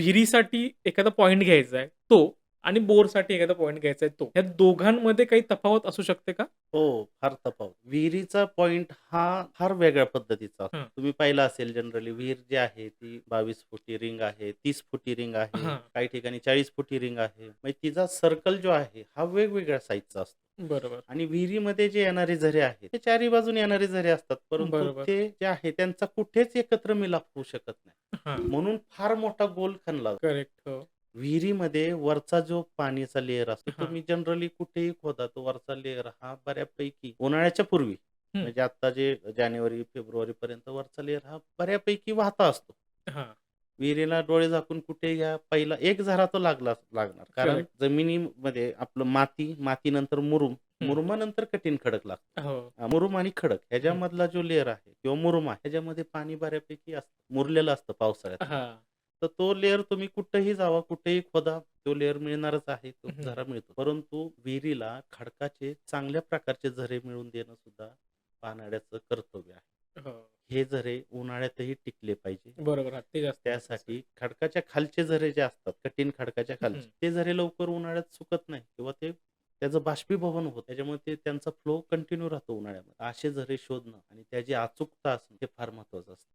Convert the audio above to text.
विहिरीसाठी एखादा पॉइंट घ्यायचा आहे तो आणि बोरसाठी एखादा पॉइंट घ्यायचा आहे तो. या दोघांमध्ये काही तफावत असू शकते का? हो, फार तफावत. विहिरीचा पॉइंट हा फार वेगळ्या पद्धतीचा असतो. हं. तुम्ही पाहिलं असेल जनरली विहीर जी आहे ती 22 फुटी रिंग आहे, 30 फुटी रिंग आहे, हां. काही ठिकाणी 40 फुटी रिंग आहे. म्हणजे तिचा सर्कल जो आहे हा वेगवेगळ्या साइजचा असतो. बरोबर. आणि विहिरीमध्ये जे येणारे झरे आहेत, ते चारी बाजूने येणारे झरे असतात. परंतु बरोबर. ते जे आहे त्यांचा कुठेच एकत्र मिलाप होऊ शकत नाही. म्हणून फार मोठा गोल खणला. करेक्ट. हो. विहिरीमध्ये वरचा जो पाण्याचा लेयर असतो, हां. तुम्ही जनरली कुठेही खोदा तो वरचा लेयर हा बऱ्यापैकी उन्हाळ्याच्या पूर्वी. म्हणजे आता जे जानेवारी, फेब्रुवारीपर्यंत वरचा लेयर हा बऱ्यापैकी वाहता असतो. हां. विहिरीला डोळे झाकून कुठे घ्या, पहिला एक झरा तो लागला लागणार. कारण. जमिनीमध्ये आपलं माती, मातीनंतर मुरुम. मुरुमानंतर कठीण खडक लागतो. हो. अ, मुरुम आणि खडक ह्याच्यामधला जो लेयर आहे किंवा मुरुम आहे, ह्याच्यामध्ये पाणी बऱ्यापैकी असतं. मुरलेलं असतं पावसाळ्यात. हां. तर तो लेयर तुम्ही कुठेही जावा, कुठेही खोदा, तो लेयर मिळणारच आहे. तो. झरा मिळतो. परंतु विहिरीला खडकाचे चांगल्या प्रकारचे झरे मिळवून देणं सुद्धा पाण्याचं कर्तव्य आहे. हो. झरे उन्हाळ्यातही टिकले पाहिजे. बरोबर. ते जास्त त्यासाठी खडकाच्या खालचे झरे जे असतात, कठीण खडकाच्या. खालचे, ते झरे लवकर उन्हाळ्यात सुकत नाही किंवा ते त्याचं बाष्पीभवन होतं. त्याच्यामुळे ते त्यांचा फ्लो कंटिन्यू राहतो उन्हाळ्यामध्ये. असे झरे शोधणं आणि त्याची अचूकता असणं हे फार महत्वाचं असतं.